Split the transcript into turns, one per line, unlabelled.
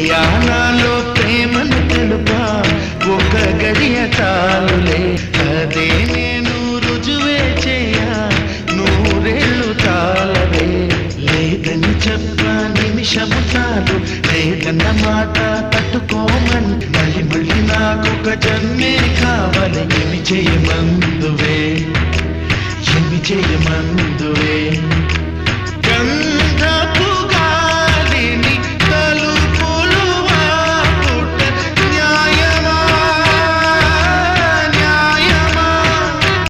ప్రియా నాలో ప్రేమను తెలుపా ఒక గడియ చాలులే. అదే నేను రుజువే చేయా. నూరేళ్ళు తాళవే లేదని చెప్ప నిమిషము చాలు. లేదన్న మాట తట్టుకోమని. మళ్ళీ మళ్ళీ నాకొక జన్మే కావాలి. ఏమి చేయమందువే? ఏమి చేయమందువే?